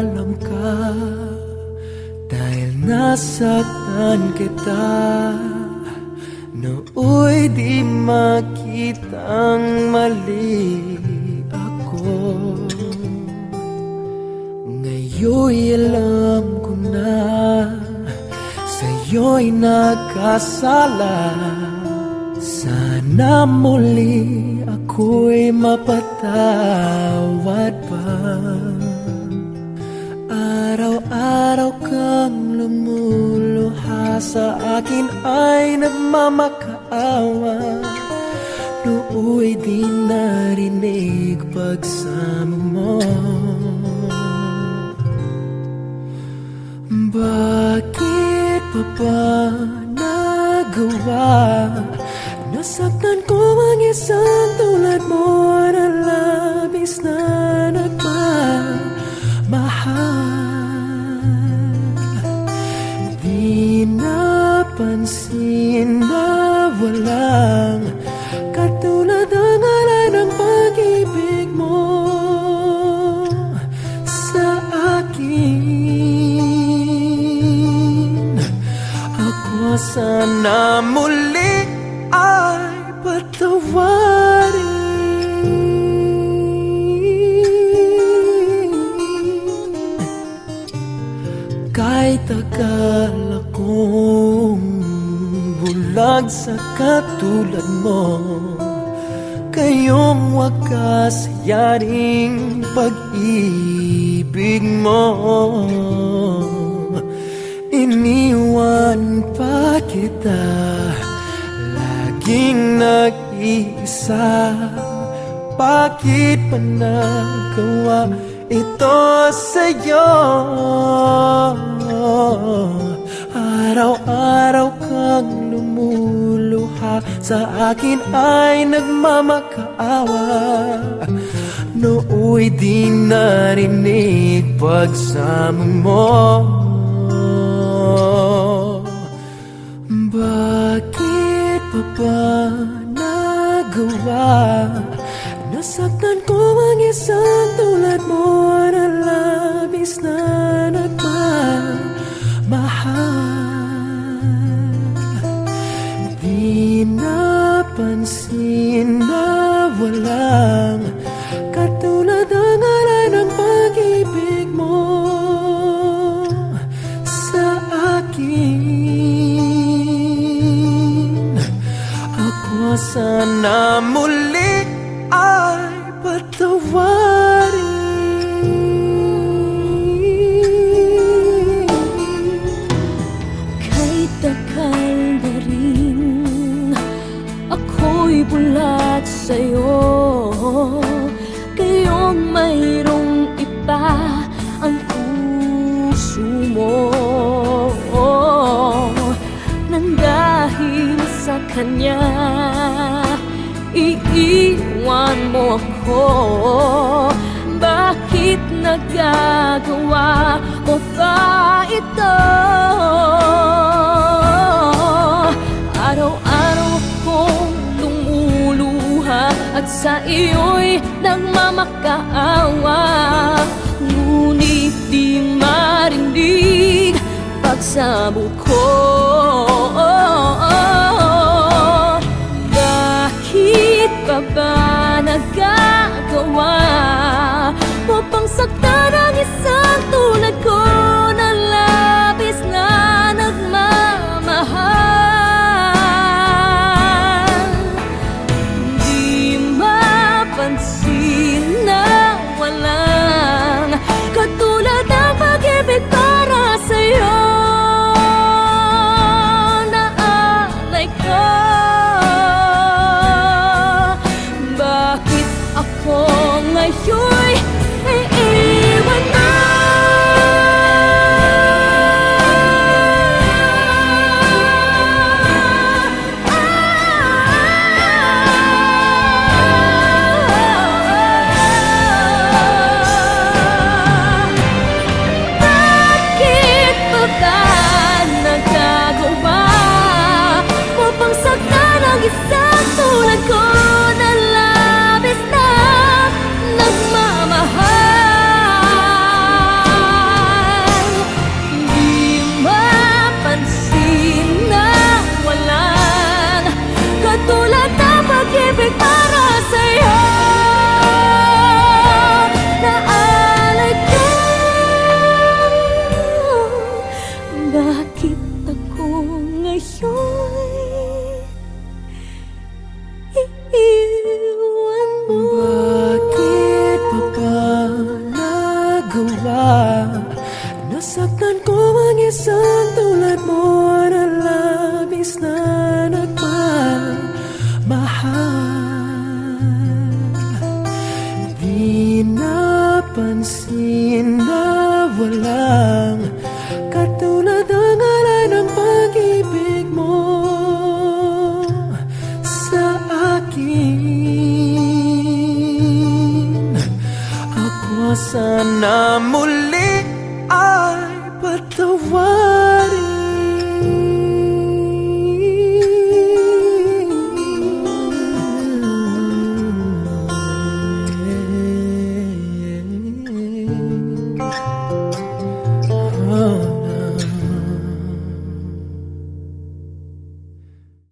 magpapaalam ka Dahil nasaktan kita Nooy di makitang mali ako. Ngayon'y alam ko na Sa'yo'y nakasala. Sana muli ako'y mapatawad pa Araw-araw kang lumuluha sa akin ay nagmamakaawa. Nooy di narinig pagsama mo. Bakit pa ba nagawa? Nasaktan ko ang isang Katulad ang alay ng pag-ibig mo sa akin. Ako sana muli ay patawarin. Kahit akong bulag sa katulad mo. Kayong wakas yaring pag-ibig mo. Iniwan pa kita Laging nag-iisa. Bakit pa nagawa ito sa'yo? Sa akin ay nagmamakaawa. Nooy di narinig pagsama mo. Bakit pa ba nagawa? Nasaktan ko ang isang tulad mo na labis bulat sa'yo Kayong mayroong iba Ang puso mo Nang dahil sa kanya Iiwan mo ako. Bakit nagagawa mo pa ito? Araw-araw kong lumuluha At sa iyo'y nagmamakaawa. Ngunit di marinig pagsamo ko. Bakit pa ba nagagawa mo pang saktan ang Sun.